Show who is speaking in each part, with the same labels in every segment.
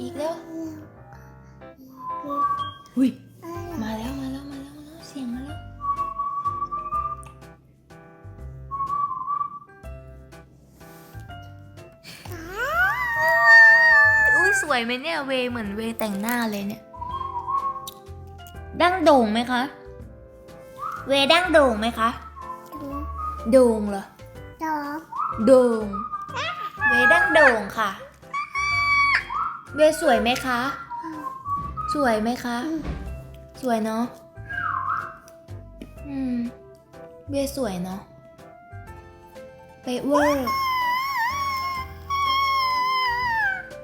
Speaker 1: อีกแล้วอุ้ยมาแล้วมาแล้วมาแล้วมาแล้วเสียงมาแล้วอุ้ยสวยไหมเนี่ยเวเหมือนเวแต่งหน้าเลยเนี่ยดั้งโด่งไหมคะ เวดั้งโด่งไหมคะโด่งเหรอโด่งเวดั้งโด่งค่ะ เวสวยไหมคะ สวยไหมคะ สวยเนาะอืมเวสวยเนาะเปะเวอร์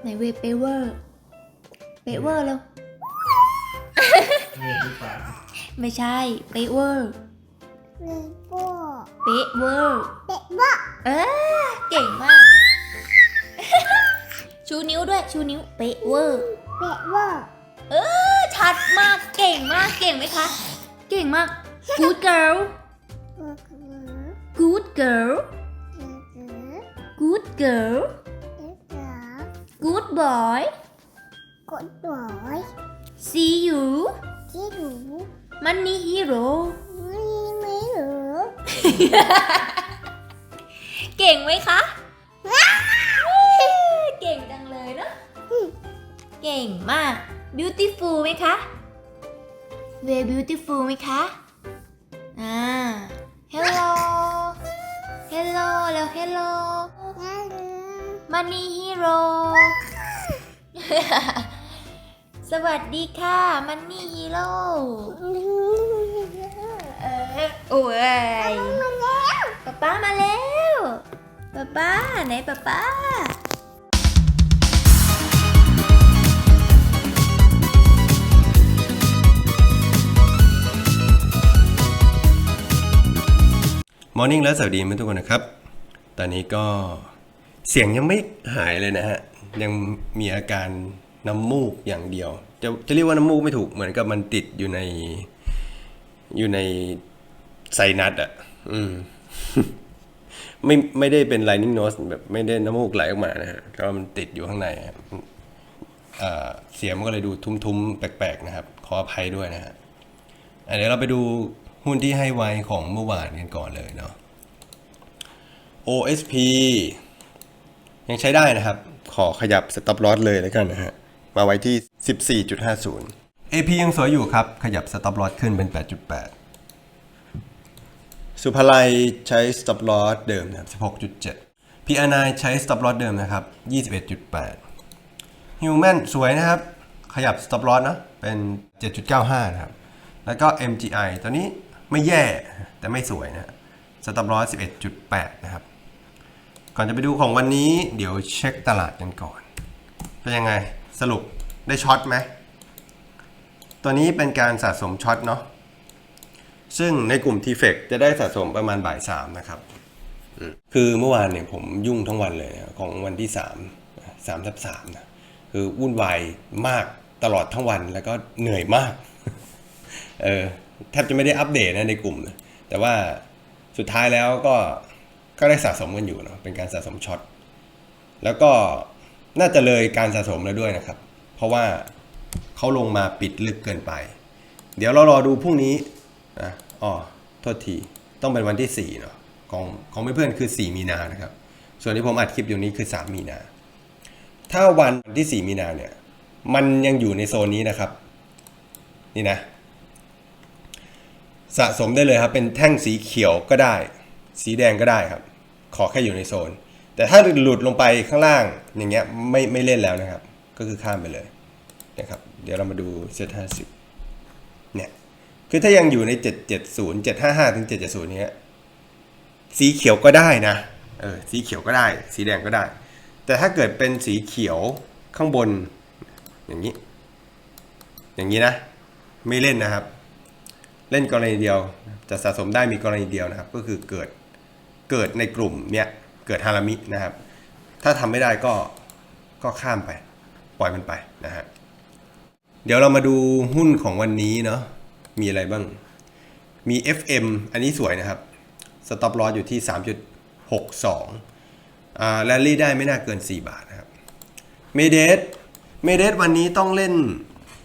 Speaker 1: ไหนเวเปะเวอร์เปะเวอร์แล้วไม่ใช่เปะเวอร์เปะเวอร์เออเก่งมาก ชูนิ้วด้วยชูนิ้วเปะเวอร์เออ ชัดมากเก่งมากเก่งไหมคะ เก่งมาก good girl good girl good girl good boy see you money hero เก่งไหมคะ เก่งจัง เลยเนอะเก่งมาก beautiful ไหมคะ very beautiful ไหมคะ อ่า hello hello แล้ว hello money hero สวัสดีค่ะ money hero เออโอ้ยป๊าป๊ามาแล้วป๊าป๊าไหนป๊าป๊า
Speaker 2: มอร์นิ่งและสวัสดีเพื่อนทุกคนนะครับ ตอนนี้ก็เสียงยังไม่หายเลยนะฮะ ยังมีอาการน้ำมูกอย่างเดียว จะจะเรียกว่าน้ำมูกไม่ถูกเหมือนกับมันติดอยู่ในอยู่ในไซนัสอะ อืม ไม่ไม่ได้เป็น lining nose แบบไม่ได้น้ำมูกไหลออกมานะฮะก็มันติดอยู่ข้างในเสียงมันก็เลยดูทุ้มๆ แปลกๆนะครับ ขออภัยด้วยนะฮะเดี๋ยวเราไปดู หุ้นที่ให้ไว้ของเมื่อวานกันก่อนเลยเนาะ OSP ยังใช้ได้นะครับ ขอขยับ stop loss เลยแล้วกันนะฮะ มาไว้ที่ 14.50 AP ยังสวยอยู่ครับ ขยับ stop loss ขึ้นเป็น 8.8 สุภาลัยใช้ stop loss เดิมนะครับ 16.7 PNI ใช้ stop loss เดิมนะครับ 21.8 Human สวยนะครับ ขยับ stop loss นะ เป็น 7.95 นะครับ แล้วก็ MGI ตัวนี้ ไม่แย่แต่ไม่สวยนะ stop loss 11.8 นะครับ ก่อนจะไปดูของวันนี้เดี๋ยวเช็คตลาดกันก่อน เป็นยังไงสรุปได้ช็อตไหม ตัวนี้เป็นการสะสมช็อตเนาะซึ่งในกลุ่ม t f e c จะได้สะสมประมาณบ่ายสามนะครับ คือเมื่อวานเนี่ยผมยุ่งทั้งวันเลยของวันที่สามสามทับสามนะคือวุ่นวายมากตลอดทั้งวันแล้วก็เหนื่อยมาก เออ แทบจะไม่ได้อัปเดตนะในกลุ่มนะแต่ว่าสุดท้ายแล้วก็ก็ได้สะสมกันอยู่เนาะเป็นการสะสมช็อตแล้วก็น่าจะเลยการสะสมแล้วด้วยนะครับ เพราะว่าเขาลงมาปิดลึกเกินไป เดี๋ยวเรารอดูพรุ่งนี้อะอ๋อโทษทีต้องเป็นวันที่4เนาะของของเพื่อนๆคือ 4 มีนานะครับ ส่วนที่ผมอัดคลิปอยู่นี้คือ 3 มีนา ถ้าวันที่ 4 มีนาเนี่ย มันยังอยู่ในโซนนี้นะครับ นี่นะ สะสมได้เลยครับ เป็นแท่งสีเขียวก็ได้ สีแดงก็ได้ครับ ขอแค่อยู่ในโซน แต่ถ้าหลุดลงไปข้างล่างอย่างเงี้ยไม่ไม่เล่นแล้วนะครับ ก็คือข้ามไปเลยนะครับ เดี๋ยวเรามาดูเซตห้าสิบเนี่ย คือถ้ายังอยู่ใน 770 755ถึง770เนี้ยสีเขียวก็ได้นะเออสีเขียวก็ได้ สีแดงก็ได้ แต่ถ้าเกิดเป็นสีเขียวข้างบน อย่างนี้ อย่างนี้นะ ไม่เล่นนะครับ เล่นกรณีเดียวจะสะสมได้มีกรณีเดียวนะครับ ก็คือเกิดเกิดในกลุ่มเนี้ยเกิดฮารามินะครับ ถ้าทำไม่ได้ก็ก็ข้ามไป ปล่อยมันไปนะฮะเดี๋ยวเรามาดูหุ้นของวันนี้เนาะมีอะไรบ้าง มี FM อันนี้สวยนะครับ stop loss อยู่ที่ 3.62อ่าแรลลี่ได้ไม่น่าเกิน 4 บาทนะครับเมเดสเมเดสวันนี้ต้องเล่น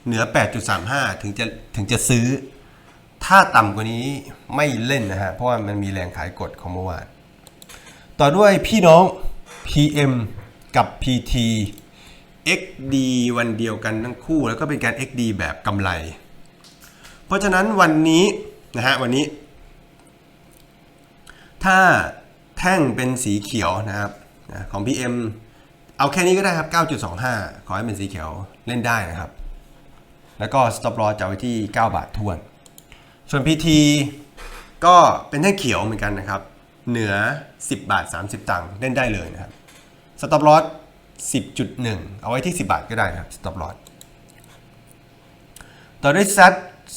Speaker 2: เหนือ 8.35 ถึงจะถึงจะซื้อ ถ้าต่ำกว่านี้ไม่เล่นนะฮะ เพราะว่ามันมีแรงขายกดของเมื่อวาน ต่อด้วยพี่น้อง PM กับ PT XD วันเดียวกันทั้งคู่ แล้วก็เป็นการ XD แบบกำไร เพราะฉะนั้นวันนี้นะฮะวันนี้ ถ้าแท่งเป็นสีเขียวนะครับของ PM เอาแค่นี้ก็ได้ครับ 9.25 ขอให้เป็นสีเขียวเล่นได้นะครับ แล้วก็ stop loss จะไว้ที่ 9 บาททวน ส่วน PT ก็เป็นแท่งเขียวเหมือนกันนะครับ เหนือ 10 บาท 30 ตังค์เล่นได้เลยนะครับ stop loss 10.1 เอาไว้ที่ 10 บาทก็ได้นะครับ stop loss ต่อด้วย Z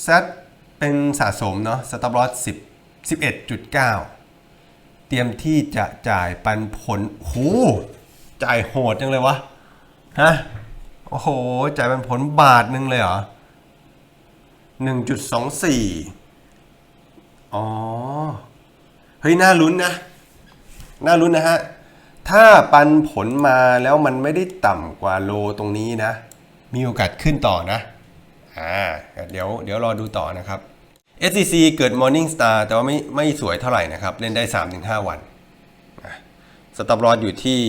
Speaker 2: Z เป็นสะสมเนาะ stop loss 10 11.9 เตรียมที่จะจ่ายปันผลโหจ่ายโหดจังเลยวะฮะโอ้โห จ่ายปันผลบาทหนึ่งเลยเหรอหนึ่งจุดส อ๋อ เฮ้ย น่าลุ้นนะ น่าลุ้นนะฮะ ถ้าปันผลมาแล้วมันไม่ได้ต่ำกว่าโลตรงนี้นะ มีโอกาสขึ้นต่อนะ อ่า เดี๋ยว เดี๋ยวรอดูต่อนะครับ SCC เกิด Morning Star แต่ว่าไม่ไม่สวยเท่าไหร่นะครับ เล่นได้ 3-5 วัน สต็อปลอสอยู่ที่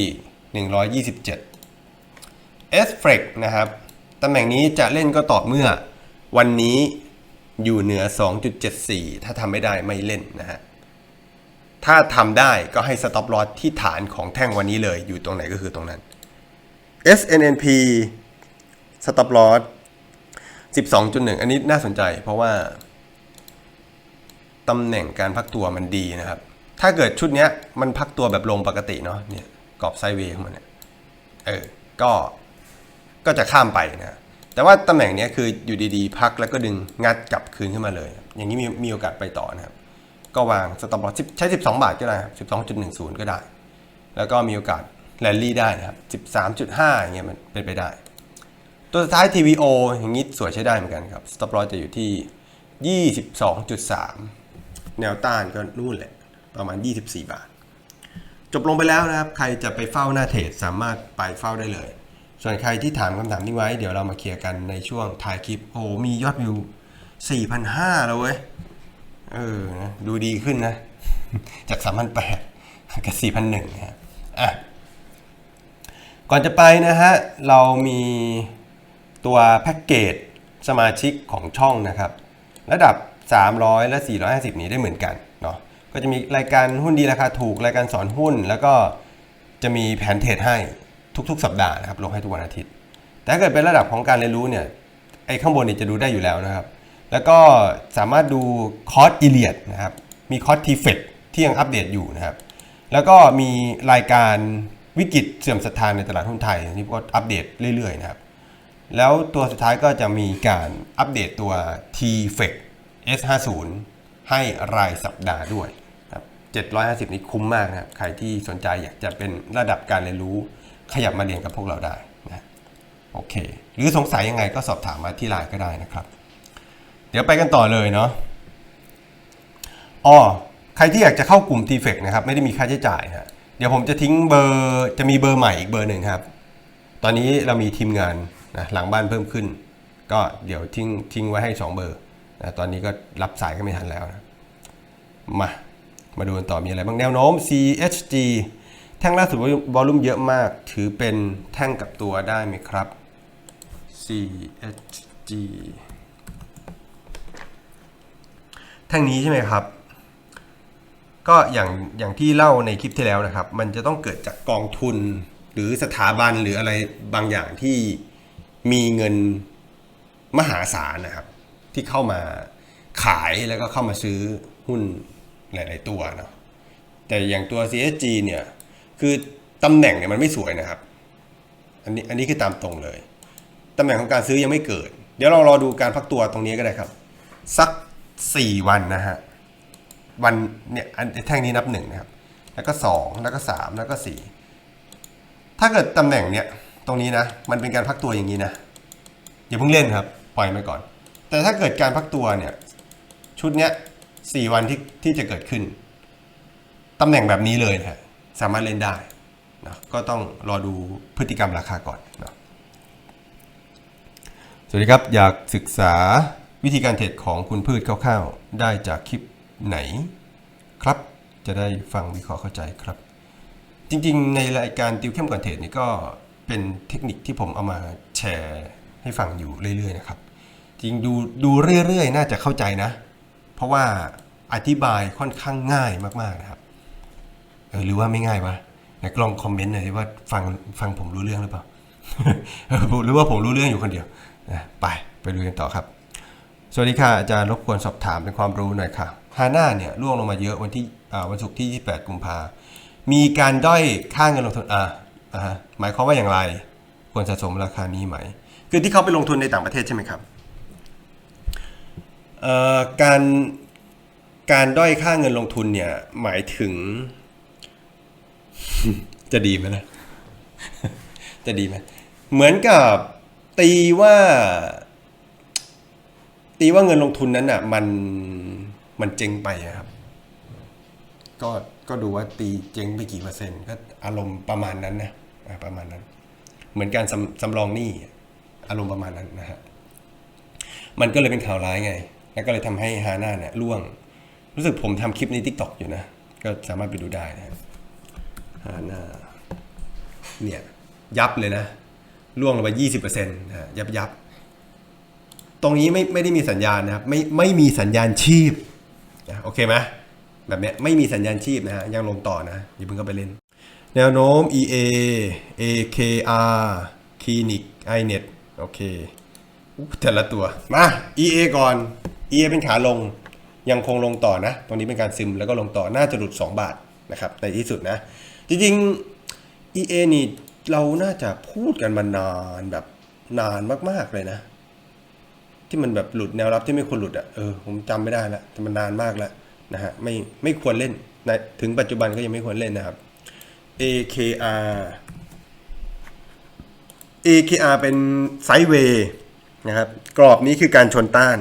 Speaker 2: 127 s f r e x นะ ครับ ตำแหน่งนี้จะเล่นก็ต่อเมื่อวันนี้ อยู่เหนือ 2.74 ถ้าทำไม่ได้ไม่เล่นนะฮะ ถ้าทำได้ก็ให้สต็อปลอสที่ฐานของแท่งวันนี้เลย อยู่ตรงไหนก็คือตรงนั้น SNNP สต็อปลอส12.1 อันนี้น่าสนใจเพราะว่าตำแหน่งการพักตัวมันดีนะครับ ถ้าเกิดชุดนี้มันพักตัวแบบลงปกติเนาะเนี่ยกรอบไซเวย์ของมันเนี่ยเออก็ก็จะข้ามไปนะ แต่ว่าตำแหน่งนี้คืออยู่ดีๆ พักแล้วก็ดึงงัดกลับคืนขึ้นมาเลย อย่างนี้มีมีโอกาสไปต่อนะครับ ก็วางสต็อปลอสใช้ 12 บาทก็ได้ครับ12.10 ก็ได้ แล้วก็มีโอกาสแรลลี่ได้นะครับ13.5อย่างเงี้ยมันเป็นไปได้ ตัวสุดท้าย TVO อย่างนี้สวยใช้ได้เหมือนกันครับ stop loss จะอยู่ที่ 22.3 แนวต้านก็นู่นแหละ ประมาณ 24 บาท จบลงไปแล้วนะครับ ใครจะไปเฝ้าหน้าเทรดสามารถไปเฝ้าได้เลย ส่วนใครที่ถามคำถามนี้ไว้ เดี๋ยวเรามาเคลียร์กันในช่วงท้ายคลิป โอ้มียอดวิว 4,500 แล้วเว้ย เออนะดูดีขึ้นนะ จาก 3,800 กับ 4,100นะฮะอะ ก่อนจะไปนะฮะ เรามีตัวแพ็กเกจสมาชิกของช่องนะครับ ระดับ 300 และ 450 นี้ได้เหมือนกันเนาะก็จะมีรายการหุ้นดีราคาถูกรายการสอนหุ้น แล้วก็จะมีแผนเทรดให้ ทุกๆ สัปดาห์นะครับลงให้ทุกวันอาทิตย์ แต่ถ้าเกิดเป็นระดับของการเรียนรู้เนี่ยไอ้ข้างบนนี่จะดูได้อยู่แล้วนะครับ แล้วก็สามารถดูคอร์สอีเลียดนะครับมีคอร์สทีเฟที่ยังอัปเดตอยู่นะครับ แล้วก็มีรายการวิกฤตเสื่อมศรัทธาในตลาดหุ้นไทยนี่ก็อัปเดตเรื่อยๆนะครับ แล้วตัวสุดท้ายก็จะมีการอัปเดตตัว t f e c S50 ให้รายสัปดาห์ด้วยครับ750 นี้คุ้มมากนะครับ ใครที่สนใจอยากจะเป็นระดับการเรียนรู้ ขยับมาเรียนกับพวกเราได้นะโอเค หรือสงสัยยังไงก็สอบถามมาที่ไลน์ก็ได้นะครับ เดี๋ยวไปกันต่อเลยเนาะอ๋อใครที่อยากจะเข้ากลุ่ม t f e c นะครับไม่ได้มีค่าใช้จ่ายนะเดี๋ยวผมจะทิ้งเบอร์จะมีเบอร์ใหม่อีกเบอร์หนึ่งครับ ตอนนี้เรามีทีมงานนะหลังบ้านเพิ่มขึ้น ก็เดี๋ยวทิ้งทิ้งไว้ให้ 2 เบอร์นะตอนนี้ก็รับสายก็ไม่ทันแล้วนะมามาดูกันต่อมีอะไรบ้างแนวโน้ม CHG แท่งล่าสุดวอลลุ่มเยอะมาก ถือเป็นแท่งกับตัวได้ไหมครับ CHG แท่งนี้ใช่ไหมครับ ก็อย่างอย่างที่เล่าในคลิปที่แล้วนะครับ มันจะต้องเกิดจากกองทุนหรือสถาบันหรืออะไรบางอย่างที่มีเงินมหาศาลนะครับ ที่เข้ามาขายแล้วก็เข้ามาซื้อหุ้นหลาย ๆ ตัวเนาะแต่อย่างตัว CSG เนี่ย คือตำแหน่งเนี่ยมันไม่สวยนะครับ อันนี้อันนี้คือตามตรงเลยตำแหน่งของการซื้อยังไม่เกิด เดี๋ยวเรารอดูการพักตัวตรงนี้ก็ได้ครับ สัก 4 วันนะฮะวันเนี่ยอันแท่งนี้นับหนึ่งนะครับ แล้วก็สองแล้วก็สามแล้วก็สี่ถ้าเกิดตำแหน่งเนี้ยตรงนี้นะ มันเป็นการพักตัวอย่างนี้นะอย่าเพิ่งเล่นครับ ปล่อยไปก่อน แต่ถ้าเกิดการพักตัวเนี่ยชุดเนี้ยสี่วันที่ที่จะเกิดขึ้นตำแหน่งแบบนี้เลยนะฮะ สามารถเล่นได้นะก็ต้องรอดูพฤติกรรมราคาก่อนนะสวัสดีครับ อยากศึกษาวิธีการเทรดของคุณพืชคร่าวๆ ได้จากคลิปไหนครับ จะได้ฟังวิเคราะห์เข้าใจครับ จริงๆ ในรายการติวเข้มก่อนเทรดนี่ก็เป็นเทคนิคที่ผมเอามาแชร์ให้ฟังอยู่เรื่อยๆนะครับ จริงดูดูเรื่อยๆ น่าจะเข้าใจนะ เพราะว่าอธิบายค่อนข้างง่ายมากๆนะครับ หรือว่าไม่ง่ายวะไหนลองคอมเมนต์หน่อยว่าฟังฟังผมรู้เรื่องหรือเปล่าหรือว่าผมรู้เรื่องอยู่คนเดียวนะไปไปดูกันต่อครับ สวัสดีค่ะอาจารย์รบกวนสอบถามเป็นความรู้หน่อยค่ะฮาน่าเนี่ยร่วงลงมาเยอะวันที่วันศุกร์ที่ 28 กุมภามีการด้อยค่าเงินลงทุนอ่าอ่าฮะหมายความว่าอย่างไร ควรสะสมราคานี้ไหม คือที่เขาไปลงทุนในต่างประเทศใช่ไหมครับการการด้อยค่าเงินลงทุนเนี่ยหมายถึง จะดีไหมนะจะดีไหมเหมือนกับตีว่า ตีว่าเงินลงทุนนั้นอะ มันมันเจ๊งไปครับ ก็ก็ดูว่าตีเจ๊งไปกี่เปอร์เซ็นต์ก็อารมณ์ประมาณนั้นนะประมาณนั้น เหมือนการสำสำรองหนี้อารมณ์ประมาณนั้นนะฮะมันก็เลยเป็นข่าวร้ายไง แล้วก็เลยทำให้ฮาน่าเนี่ยร่วง รู้สึกผมทำคลิปใน t ิ k t o k อยู่นะ ก็สามารถไปดูได้นะ ฮาน่าเนี่ยยับเลยนะร่วงลงไปยี่สิบเปอร์เซ็นต์นะยับยับตรงนี้ไม่ไม่ได้มีสัญญาณนะครับไม่ไม่มีสัญญาณชีพนะโอเคไหมแบบเนี้ยไม่มีสัญญาณชีพนะฮะยังลงต่อนะอย่าเพิ่งเข้าไปเล่น แนวโน้ม EA AKR Clinic iNet โอเคแต่ละตัวมา EA ก่อน EA เป็นขาลงยังคงลงต่อนะ ตรงนี้เป็นการซึมแล้วก็ลงต่อน่าจะหลุด 2 บาทนะครับในที่สุดนะ จริงๆ EA นี่เราน่าจะพูดกันมานานแบบนานมากๆเลยนะ ที่มันแบบหลุดแนวรับที่ไม่ควรหลุดอะเออผมจำไม่ได้ล้วแต่มันนานมากแล้วนะฮะไม่ไม่ควรเล่นนะถึงปัจจุบันก็ยังไม่ควรเล่นนะครับ AKR AKR เป็นไซด์เวย์นะครับ กรอบนี้คือการชนต้าน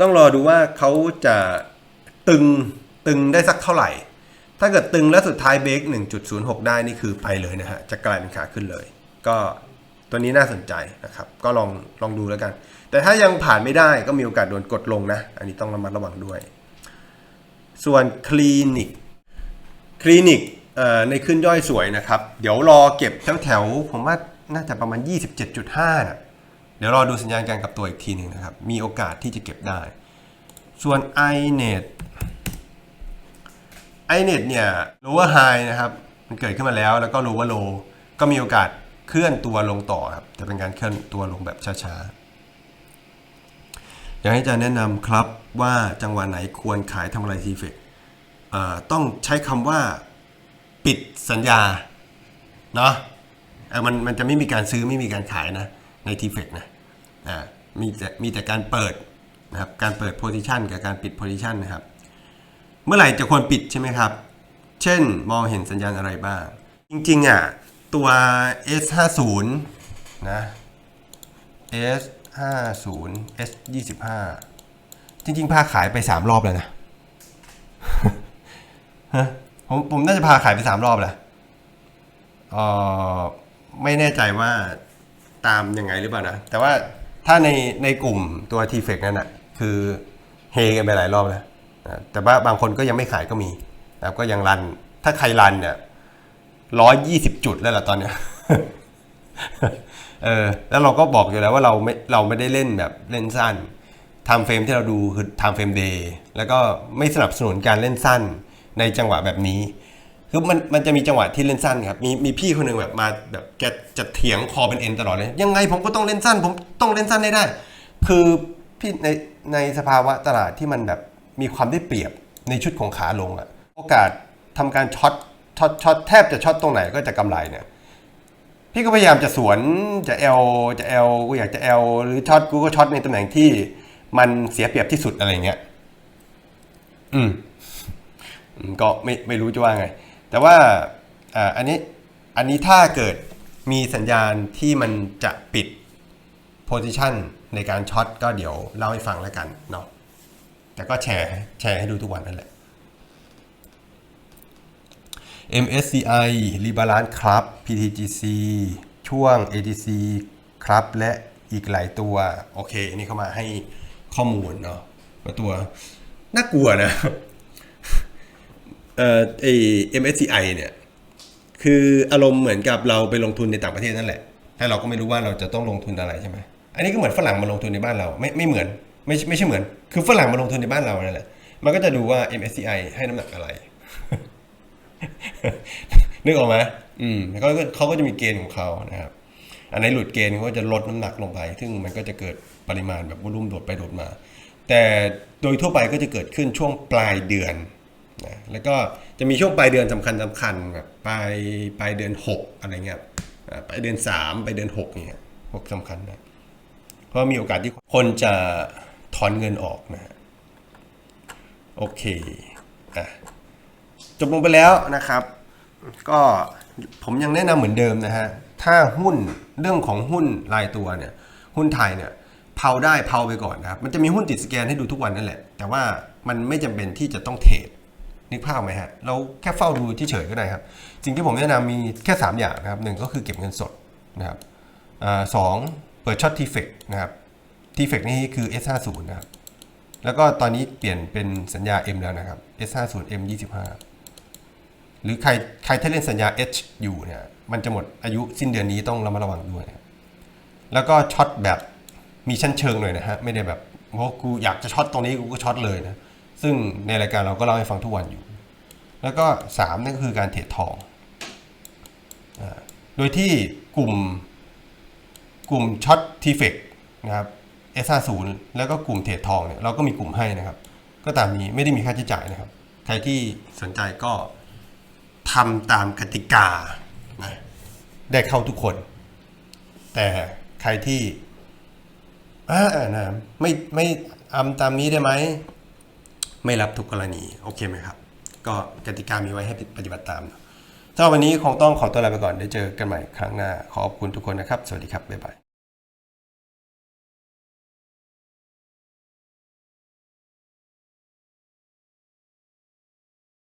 Speaker 2: ต้องรอดูว่าเขาจะตึงตึงได้สักเท่าไหร่ ถ้าเกิดตึงแล้วสุดท้ายเบรก1.06 ได้นี่คือไปเลยนะฮะ จะกลายเป็นขาขึ้นเลย ก็ตัวนี้น่าสนใจนะครับ ก็ลองลองดูแล้วกัน แต่ถ้ายังผ่านไม่ได้ก็มีโอกาสโดนกดลงนะ อันนี้ต้องระมัดระวังด้วย ส่วนคลินิก คลินิกในขึ้นย่อยสวยนะครับ เดี๋ยวรอเก็บแถวแถวๆผมว่าน่าจะประมาณ 27.5นะเดี๋ยวรอดูสัญญาณการกับตัวอีกทีหนึ่งนะครับ มีโอกาสที่จะเก็บได้ ส่วน iNet iNet เนี่ย lower high นะครับ มันเกิดขึ้นมาแล้วแล้วก็ lower low ก็มีโอกาสเคลื่อนตัวลงต่อครับ แต่เป็นการเคลื่อนตัวลงแบบช้าๆ อยากให้อาจารย์แนะนำครับว่าจังหวะไหนควรขายทำอะไรทีเฟกต้องใช้คำว่าปิดสัญญา เนาะมันมันจะไม่มีการซื้อไม่มีการขายนะ ใน t f e c นะมีแต่มีแต่การเปิดนะครับ การเปิด position กับการปิด position นะครับ เมื่อไหร่จะควรปิดใช่ไหมครับ เช่นมองเห็นสัญญาณอะไรบ้าง จริงๆอะตัว S50 นะ S50 S25 จริงๆ พาขายไป 3 รอบแล้วนะฮะผมผมน่าจะพาขายไปสามรอบแหละเออไม่แน่ใจว่าตามยังไงหรือเปล่านะ แต่ว่าถ้าในในกลุ่มตัวทีเฟกนั่นอนะคือเฮกันไปหลายรอบแล้ว แต่ว่าบางคนก็ยังไม่ขายก็มีนะครับก็ยังรัน ถ้าใครรันเนี่ยร้อยยี่สิบจุดแล้วล่ะตอนเนี้ยเออแล้วเราก็บอกอยู่แล้วว่าเราไม่เราไม่ได้เล่นแบบเล่นสั้นไทม์เฟรมที่เราดูคือไทม์เฟรมเดย์แล้วก็ไม่สนับสนุนการเล่นสั้นในจังหวะแบบนี้คือมันมันจะมีจังหวะที่เล่นสั้นครับมีมีพี่คนหนึ่งแบบมาแบบแกจะเถียงคอเป็นเอ็นตลอดเลยยังไงผมก็ต้องเล่นสั้น ผมต้องเล่นสั้นให้ได้ คือพี่ในในสภาวะตลาดที่มันแบบ มีความได้เปรียบในชุดของขาลงอะโอกาสทำการช็อตช็อตช็อตแทบจะช็อตตรงไหนก็จะกำไรเนี่ยพี่ก็พยายามจะสวนจะเอลจะเอลกูอยากจะเอลหรือช็อตกูก็ช็อตในตำแหน่งที่มันเสียเปรียบที่สุดอะไรเงี้ยอืมก็ไม่ไม่รู้จะว่าไง แต่ว่าอ่าอันนี้อันนี้ถ้าเกิดมีสัญญาณที่มันจะปิด position ในการช็อตก็เดี๋ยวเล่าให้ฟังแล้วกันเนาะ แต่ก็แชร์แชร์ให้ดูทุกวันนั่นแหละ MSCI Rebalance ครับ PTGC ช่วง ATC ครับและอีกหลายตัว โอเค อันนี้เข้ามาให้ข้อมูลเนาะว่าตัว น่ากลัวนะเอ่อไอ MSCI เนี่ย คืออารมณ์เหมือนกับเราไปลงทุนในต่างประเทศนั่นแหละ แต่เราก็ไม่รู้ว่าเราจะต้องลงทุนอะไรใช่ไหมอันนี้ก็เหมือนฝรั่งมาลงทุนในบ้านเราไม่ไม่เหมือน ไม่ไม่ใช่เหมือน คือฝรั่งมาลงทุนในบ้านเรานั่นแหละ มันก็จะดูว่า MSCI ให้น้ำหนักอะไร นึกออกไหมอืมแล้วก็เขาก็จะมีเกณฑ์ของเขานะครับ อันไหนหลุดเกณฑ์เขาก็จะลดน้ำหนักลงไป ซึ่งมันก็จะเกิดปริมาณแบบวอลุ่มโดดไปโดดมา แต่โดยทั่วไปก็จะเกิดขึ้นช่วงปลายเดือนนะแล้วก็จะมีช่วงปลายเดือนสำคัญสำคัญแบบปลายปลายเดือนหกอะไรเงี้ยปลายเดือนสามปลายเดือนหกเนี่ยหกสำคัญนะเพราะมีโอกาสที่คนจะ ถอนเงินออกนะโอเคอะจบลงไปแล้วนะครับ ก็ผมยังแนะนำเหมือนเดิมนะฮะถ้าหุ้นเรื่องของหุ้นรายตัวเนี่ย หุ้นไทยเนี่ยเผาได้เผาไปก่อนนะครับ มันจะมีหุ้นติดสแกนให้ดูทุกวันนั่นแหละ แต่ว่ามันไม่จำเป็นที่จะต้องเทรดนึกภาพไหมฮะ เราแค่เฝ้าดูเฉยๆก็ได้ครับ สิ่งที่ผมแนะนำมีแค่ 3 อย่างนะครับหนึ่งก็คือเก็บเงินสดนะครับอสองเปิดช็อตทีเฟกนะครับ ทีเฟกนี่คือ S50 นะครับ แล้วก็ตอนนี้เปลี่ยนเป็นสัญญา M แล้วนะครับ S50 M25 หรือใครใครที่เล่นสัญญา H อยู่เนี่ยมันจะหมดอายุสิ้นเดือนนี้ต้องระมัดระวังด้วย แล้วก็ช็อตแบบมีชั้นเชิงหน่อยนะฮะไม่ได้แบบเพราะกูอยากจะช็อตตรงนี้กูก็ช็อตเลยนะซึ่งในรายการเราก็เล่าให้ฟังทุกวันอยู่ แล้วก็สามนั่นก็คือการเทรดทองอโดยที่กลุ่มกลุ่มช็อตทีเฟกนะครับ S50 แล้วก็กลุ่มเทรดทองเนี่ยเราก็มีกลุ่มให้นะครับ ก็ตามนี้ไม่ได้มีค่าใช้จ่ายนะครับ ใครที่สนใจก็ทำตามกติกานะได้เข้าทุกคน แต่ใครที่อ่านะไม่ไม่ทำตามนี้ได้ไหมไม่รับทุกกรณีโอเคไหมครับ ก็กติกามีไว้ให้ปฏิบัติตามสำหรับวันนี้คงต้องขอตัวลาไปก่อนได้เจอกันใหม่ครั้งหน้า ขอบคุณทุกคนนะครับ สวัสดีครับ บ๊ายบาย